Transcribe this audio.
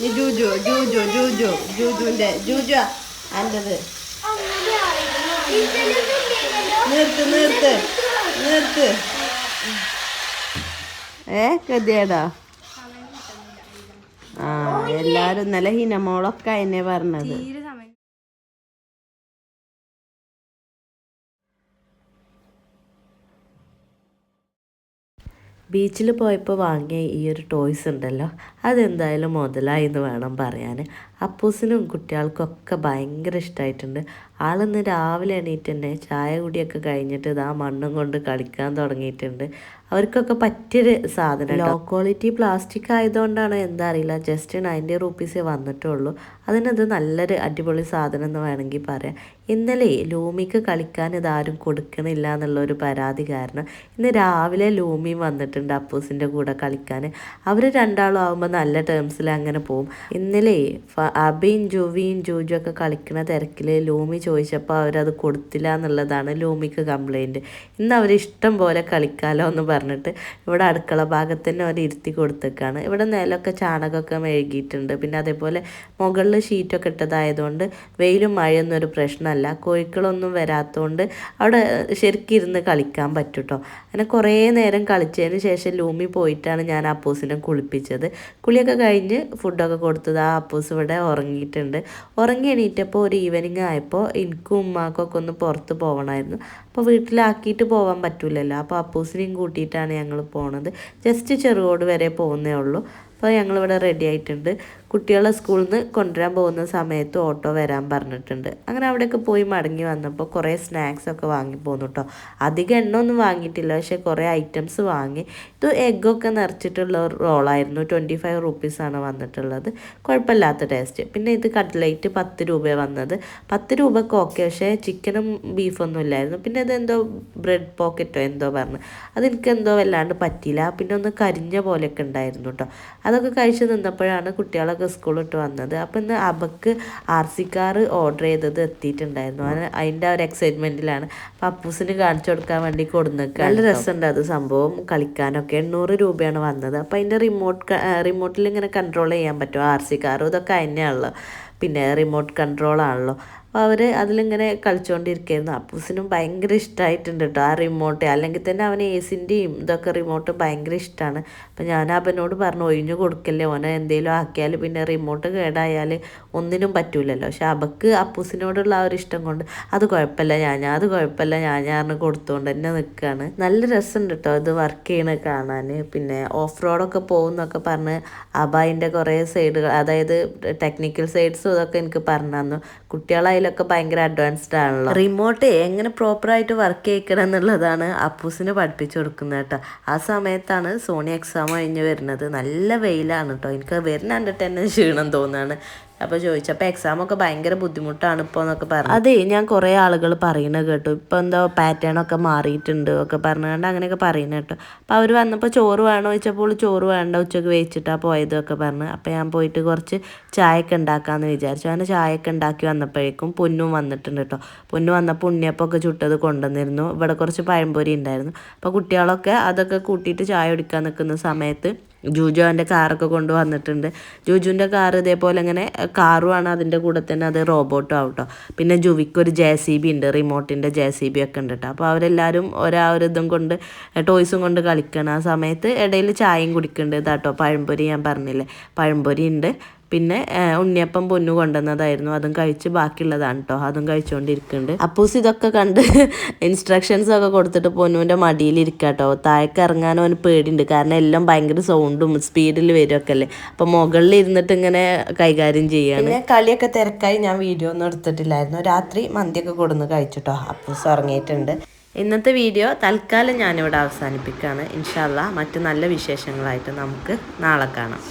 നീ ജൂജു ജൂജു ജൂജു ജൂജുന്റെ ജൂജു അന്റത് നിർത്ത് നിർത്ത് നിർത്ത് ഏ ഗതിയേടാ ആ എല്ലാരും ഇന്നലെ ഹിനമോളൊക്കെ എന്നെ പറഞ്ഞത്. ബീച്ചിൽ പോയപ്പോൾ വാങ്ങിയ ഈ ഒരു ടോയ്സ് ഉണ്ടല്ലോ അതെന്തായാലും മുതലായി എന്ന് വേണം പറയാൻ അപ്പൂസിനും കുട്ടികൾക്കൊക്കെ ഭയങ്കര ഇഷ്ടമായിട്ടുണ്ട് ആളിന്ന് രാവിലെ എണീറ്റ് തന്നെ ചായ കുടിയൊക്കെ കഴിഞ്ഞിട്ട് ഇതാ മണ്ണും കൊണ്ട് കളിക്കാൻ തുടങ്ങിയിട്ടുണ്ട്. അവർക്കൊക്കെ പറ്റിയൊരു സാധനം ലോ ക്വാളിറ്റി പ്ലാസ്റ്റിക് ആയതുകൊണ്ടാണ് എന്താ അറിയില്ല ജസ്റ്റ് നയന്റി റുപ്പീസേ വന്നിട്ടുള്ളൂ. അതിനത് നല്ലൊരു അടിപൊളി സാധനം എന്ന് വേണമെങ്കിൽ പറയാം. ഇന്നലെ ലൂമിക്ക് കളിക്കാൻ ഇതാരും കൊടുക്കണില്ല എന്നുള്ളൊരു പരാതി കാരണം ഇന്ന് രാവിലെ ലൂമിയും വന്നിട്ടുണ്ട് അപ്പൂസിന്റെ കൂടെ കളിക്കാൻ. അവർ രണ്ടാളും ആകുമ്പോൾ നല്ല ടേംസിൽ അങ്ങനെ പോകും ഇന്നലെ അബിയും ജുവിയും ജൂജും ഒക്കെ കളിക്കുന്ന തിരക്കിൽ ലൂമി ചോദിച്ചപ്പോൾ അവരത് കൊടുത്തില്ല എന്നുള്ളതാണ് ലൂമിക്ക് കംപ്ലൈന്റ് ഇന്ന് അവർ ഇഷ്ടം പോലെ കളിക്കാലോ എന്ന് പറഞ്ഞിട്ട് ഇവിടെ അടുക്കള ഭാഗത്ത് തന്നെ അവർ ഇരുത്തി കൊടുത്തേക്കാണ്. ഇവിടെ നിലമൊക്കെ ചാണകമൊക്കെ മെഴുകിയിട്ടുണ്ട്. പിന്നെ അതേപോലെ മുകളിൽ ഷീറ്റൊക്കെ ഇട്ടതായതുകൊണ്ട് വെയിലും മഴയൊന്നും ഒരു പ്രശ്നമല്ല. കോഴിക്കളൊന്നും വരാത്തതുകൊണ്ട് അവിടെ ശരിക്കും ഇരുന്ന് കളിക്കാൻ പറ്റൂട്ടോ. അങ്ങനെ കുറേ നേരം കളിച്ചതിന് ശേഷം ലൂമി പോയിട്ടാണ് ഞാൻ അപ്പൂസിനെ കുളിപ്പിച്ചത്. കുളിയൊക്കെ കഴിഞ്ഞ് ഫുഡൊക്കെ കൊടുത്തത് ആ അപ്പൂസ് ഇവിടെ ഉറങ്ങിയിട്ടുണ്ട്. ഉറങ്ങി എണീറ്റപ്പോൾ ഒരു ഈവനിങ് ആയപ്പോൾ എനിക്കും ഉമ്മാക്കൊക്കെ ഒന്ന് പുറത്ത് പോകണമായിരുന്നു അപ്പോൾ വീട്ടിലാക്കിയിട്ട് പോകാൻ പറ്റില്ലല്ലോ അപ്പോൾ അപ്പൂസിനെയും കൂട്ടിയിട്ടാണ് ഞങ്ങൾ പോണത്. ജസ്റ്റ് ചെറുകോട് വരെ പോകുന്നേ ഉള്ളൂ. അപ്പോൾ ഞങ്ങളിവിടെ റെഡി ആയിട്ടുണ്ട്. കുട്ടികളെ സ്കൂളിൽ നിന്ന് കൊണ്ടുവരാൻ പോകുന്ന സമയത്ത് ഓട്ടോ വരാൻ പറഞ്ഞിട്ടുണ്ട്. അങ്ങനെ അവിടെയൊക്കെ പോയി മടങ്ങി വന്നപ്പോൾ കുറേ സ്നാക്സൊക്കെ വാങ്ങി പോന്നു കേട്ടോ അധികം എണ്ണ ഒന്നും വാങ്ങിയിട്ടില്ല പക്ഷേ കുറേ ഐറ്റംസ് വാങ്ങി. ഇത് എഗ്ഗൊക്കെ നിറച്ചിട്ടുള്ള റോളായിരുന്നു ട്വന്റി ഫൈവ് റുപ്പീസാണ് വന്നിട്ടുള്ളത്. കുഴപ്പമില്ലാത്ത ടേസ്റ്റ് പിന്നെ ഇത് കട്ട്ലൈറ്റ് പത്ത് രൂപ വന്നത്. പത്ത് രൂപക്ക് ഓക്കെ പക്ഷേ ചിക്കനും ബീഫൊന്നും ഇല്ലായിരുന്നു. പിന്നെ ഇതെന്തോ ബ്രെഡ് പോക്കറ്റോ എന്തോ പറഞ്ഞു. അതെനിക്ക് എന്തോ വല്ലാണ്ട് പറ്റിയില്ല. പിന്നെ ഒന്ന് കരിഞ്ഞ പോലെയൊക്കെ ഉണ്ടായിരുന്നു കേട്ടോ അതൊക്കെ കഴിച്ച് നിന്നപ്പോഴാണ് കുട്ടികളൊക്കെ സ്കൂൾ വിട്ട് വന്നത്. അപ്പം ഇന്ന് അബക്ക് ആർ സി കാർ ഓർഡർ ചെയ്തത് എത്തിയിട്ടുണ്ടായിരുന്നു. അത് അതിന്റെ ആ ഒരു എക്സൈറ്റ്മെന്റിലാണ് അപ്പം അപ്പൂസിന് കാണിച്ചു കൊടുക്കാൻ വേണ്ടി കൊടുന്നേക്കുക നല്ല രസമുണ്ട് അത് സംഭവം കളിക്കാനൊക്കെ. എണ്ണൂറ് രൂപയാണ് വന്നത്. അപ്പം അതിന്റെ റിമോട്ട് റിമോട്ടിൽ ഇങ്ങനെ കൺട്രോൾ ചെയ്യാൻ പറ്റും. ആർ സി കാറും ഇതൊക്കെ തന്നെയാണല്ലോ പിന്നെ റിമോട്ട് കൺട്രോൾ ആണല്ലോ. അപ്പോൾ അവർ അതിലിങ്ങനെ കളിച്ചുകൊണ്ടിരിക്കുകയായിരുന്നു അപ്പൂസിനും ഭയങ്കര ഇഷ്ടമായിട്ടുണ്ട് കേട്ടോ ആ റിമോട്ട് അല്ലെങ്കിൽ തന്നെ അവന് ഏസിന്റെയും ഇതൊക്കെ റിമോട്ട് ഭയങ്കര ഇഷ്ടമാണ് അപ്പം ഞാൻ അവനോട് പറഞ്ഞു ഒഴിഞ്ഞു കൊടുക്കല്ലേ ഓനെ എന്തെങ്കിലും ആക്കിയാൽ പിന്നെ റിമോട്ട് കേടായാൽ ഒന്നിനും പറ്റൂലല്ലോ. പക്ഷെ അവക്ക് അപ്പൂസിനോടുള്ള ആ ഒരു ഇഷ്ടം കൊണ്ട് അത് കുഴപ്പമില്ല ഞാൻ അത് കുഴപ്പമില്ല ഞാൻ ഞാൻ കൊടുത്തുകൊണ്ട് തന്നെ നിൽക്കുകയാണ് നല്ല രസമുണ്ട് കേട്ടോ ഇത് വർക്ക് ചെയ്യണത് കാണാൻ പിന്നെ ഓഫ് റോഡൊക്കെ പോകുന്നൊക്കെ പറഞ്ഞ് അബായിന്റെ കുറേ സൈഡുകൾ അതായത് ടെക്നിക്കൽ സൈഡ്സും ഇതൊക്കെ എനിക്ക് പറഞ്ഞു തന്നു. കുട്ടികളതിലൊക്കെ ഭയങ്കര അഡ്വാൻസ്ഡ് ആണല്ലോ. റിമോട്ട് എങ്ങനെ പ്രോപ്പർ ആയിട്ട് വർക്ക് ചെയ്യിക്കണം എന്നുള്ളതാണ് അപ്പൂസിന് പഠിപ്പിച്ചു കൊടുക്കുന്നത് കേട്ടോ. ആ സമയത്താണ് സോണി എക്സാം കഴിഞ്ഞ് വരുന്നത്. നല്ല വെയിലാണ് കേട്ടോ എനിക്ക് വരുന്ന കണ്ടിട്ട് തന്നെ ക്ഷീണം തോന്നുകയാണ് അപ്പോൾ ചോദിച്ചപ്പോൾ എക്സാമൊക്കെ ഭയങ്കര ബുദ്ധിമുട്ടാണ് ഇപ്പോൾ എന്നൊക്കെ പറഞ്ഞു. അതെ ഞാൻ കുറേ ആളുകൾ പറയുന്നത് കേട്ടു. ഇപ്പോൾ എന്തോ പാറ്റേൺ ഒക്കെ മാറിയിട്ടുണ്ട് ഒക്കെ പറഞ്ഞുകൊണ്ട് അങ്ങനെയൊക്കെ പറയുന്നത് കേട്ടോ. അപ്പോൾ അവർ വന്നപ്പോൾ ചോറ് വേണോ ചോദിച്ചപ്പോൾ ചോറ് വേണ്ട ഉച്ചയ്ക്ക് വേവിച്ചിട്ടാണ് പോയതൊക്കെ പറഞ്ഞു. അപ്പോൾ ഞാൻ പോയിട്ട് കുറച്ച് ചായയൊക്കെ ഉണ്ടാക്കാമെന്ന് വിചാരിച്ചു. അങ്ങനെ ചായയൊക്കെ ഉണ്ടാക്കി വന്നപ്പോഴേക്കും പൊന്നും വന്നിട്ടുണ്ട് കേട്ടോ. പൊന്നു വന്നപ്പോൾ ഉണ്ണിയപ്പമൊക്കെ ചുട്ടത് കൊണ്ടുവന്നിരുന്നു. ഇവിടെ കുറച്ച് പഴംപൊരി ഉണ്ടായിരുന്നു. അപ്പോൾ കുട്ടികളൊക്കെ അതൊക്കെ കൂട്ടിയിട്ട് ചായ കുടിക്കാൻ നിൽക്കുന്ന സമയത്ത് ജൂജു അവന്റെ കാറൊക്കെ കൊണ്ട് വന്നിട്ടുണ്ട് ജൂജുവിന്റെ കാർ ഇതേപോലെ ഇങ്ങനെ കാറുമാണ് അതിന്റെ കൂടെ തന്നെ അത് റോബോട്ടും ആവട്ടോ. പിന്നെ ജുവിക്ക് ഒരു ജെ സി ബി ഉണ്ട് റിമോട്ടിന്റെ ജെ സി ബി ഒക്കെ ഉണ്ട് കേട്ടോ അപ്പോൾ അവരെല്ലാവരും ഒരാ ഒരു ഇതും കൊണ്ട് ടോയ്സും കൊണ്ട് കളിക്കണം ആ സമയത്ത് ഇടയിൽ ചായയും കുടിക്കുന്നുണ്ട് ഇതാട്ടോ. പഴംപൊരി ഞാൻ പറഞ്ഞില്ലേ? പഴംപൊരി ഉണ്ട്. പിന്നെ ഉണ്ണിയപ്പം പൊന്നു കൊണ്ടുവന്നതായിരുന്നു. അതും കഴിച്ച് ബാക്കിയുള്ളതാണ് കേട്ടോ അതും കഴിച്ചുകൊണ്ടിരിക്കുന്നുണ്ട് അപ്പൂസ് ഇതൊക്കെ കണ്ട് ഇൻസ്ട്രക്ഷൻസ് ഒക്കെ കൊടുത്തിട്ട് പൊന്നുവിന്റെ മടിയിലിരിക്കുക കേട്ടോ താഴേക്ക് ഇറങ്ങാനും അവന് പേടിയുണ്ട്. കാരണം എല്ലാം ഭയങ്കര സൗണ്ടും സ്പീഡിൽ വരുമൊക്കെ അല്ലേ? അപ്പം മുകളിൽ ഇരുന്നിട്ട് ഇങ്ങനെ കൈകാര്യം ചെയ്യാണ്. പിന്നെ കളിയൊക്കെ തിരക്കായി ഞാൻ വീഡിയോ ഒന്നും എടുത്തിട്ടില്ലായിരുന്നു. രാത്രി മന്തിയൊക്കെ കൊടുന്ന് കഴിച്ചിട്ടോ അപ്പൂസ് ഉറങ്ങിയിട്ടുണ്ട്. ഇന്നത്തെ വീഡിയോ തൽക്കാലം ഞാനിവിടെ അവസാനിപ്പിക്കുകയാണ് ഇൻഷാല്ല മറ്റു നല്ല വിശേഷങ്ങളായിട്ട് നമുക്ക് നാളെ കാണാം.